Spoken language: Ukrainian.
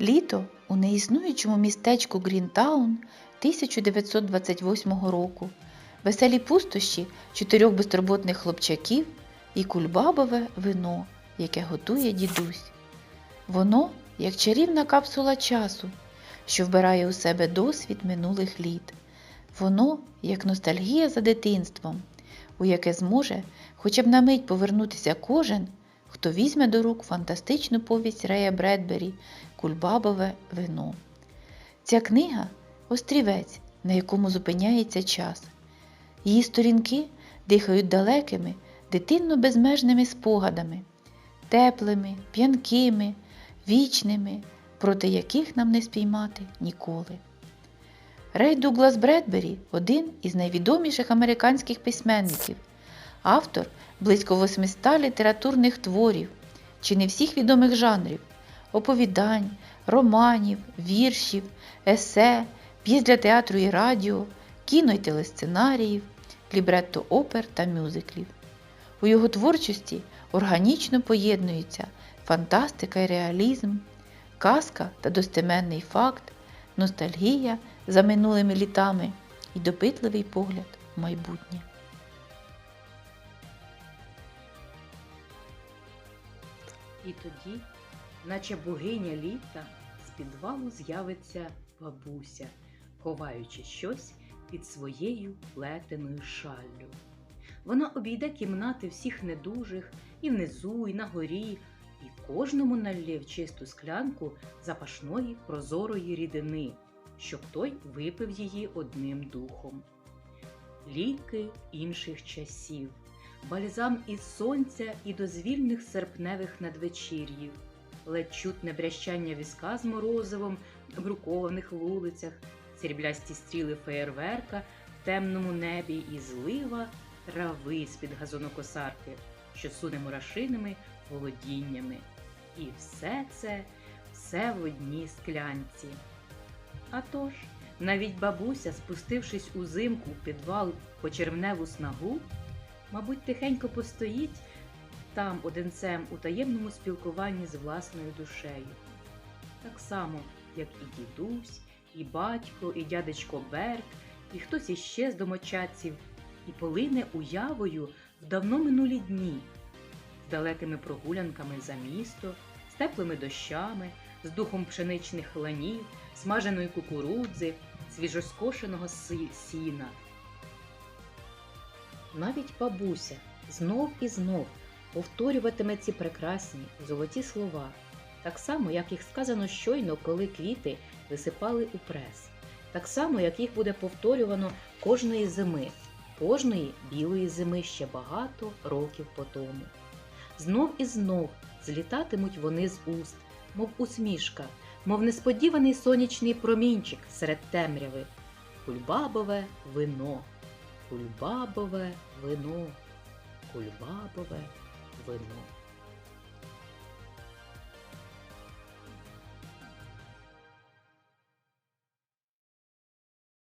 Літо у неіснуючому містечку Грінтаун 1928 року, веселі пустощі чотирьох безтурботних хлопчаків і кульбабове вино, яке готує дідусь. Воно як чарівна капсула часу, що вбирає у себе досвід минулих літ. Воно як ностальгія за дитинством, у яке зможе хоча б на мить повернутися кожен, хто візьме до рук фантастичну повість Рея Бредбері Кульбабове вино. Ця книга острівець, на якому зупиняється час. Її сторінки дихають далекими, дитинно безмежними спогадами, теплими, п'янкими, вічними, проти яких нам не спіймати ніколи. Рей Дуглас Бредбері один із найвідоміших американських письменників, автор близько 800 літературних творів, чи не всіх відомих жанрів, оповідань, романів, віршів, есе, п'єс для театру і радіо, кіно й телесценаріїв, лібретто опер та мюзиклів. У його творчості органічно поєднуються фантастика і реалізм, казка та достеменний факт, ностальгія за минулими літами і допитливий погляд в майбутнє. І тоді, наче богиня літа, з підвалу з'явиться бабуся, ховаючи щось під своєю плетеною шаллю. Вона обійде кімнати всіх недужих і внизу, і на горі, і кожному налє в чисту склянку запашної прозорої рідини, щоб той випив її одним духом. Ліки інших часів бальзам із сонця і дозвільних серпневих надвечір'їв, ледь чутне брящання візка з морозивом в брукованих вулицях, сріблясті стріли феєрверка в темному небі і злива трави з-під газонокосарки, що суне мурашиними володіннями. І все це, все в одній склянці. А тож, навіть бабуся, спустившись узимку в підвал по червневу снагу, мабуть, тихенько постоїть там одинцем у таємному спілкуванні з власною душею. Так само, як і дідусь, і батько, і дядечко Берт, і хтось іще з домочадців, і полине уявою в давно минулі дні, з далекими прогулянками за місто, з теплими дощами, з духом пшеничних ланів, смаженої кукурудзи, свіжоскошеного сіна. Навіть бабуся знов і знов повторюватиме ці прекрасні золоті слова, так само, як їх сказано щойно, коли квіти висипали у прес, так само, як їх буде повторювано кожної зими, кожної білої зими ще багато років по тому. Знов і знов злітатимуть вони з уст, мов усмішка, мов несподіваний сонячний промінчик серед темряви, кульбабове вино. Кульбабове вино, кульбабове вино.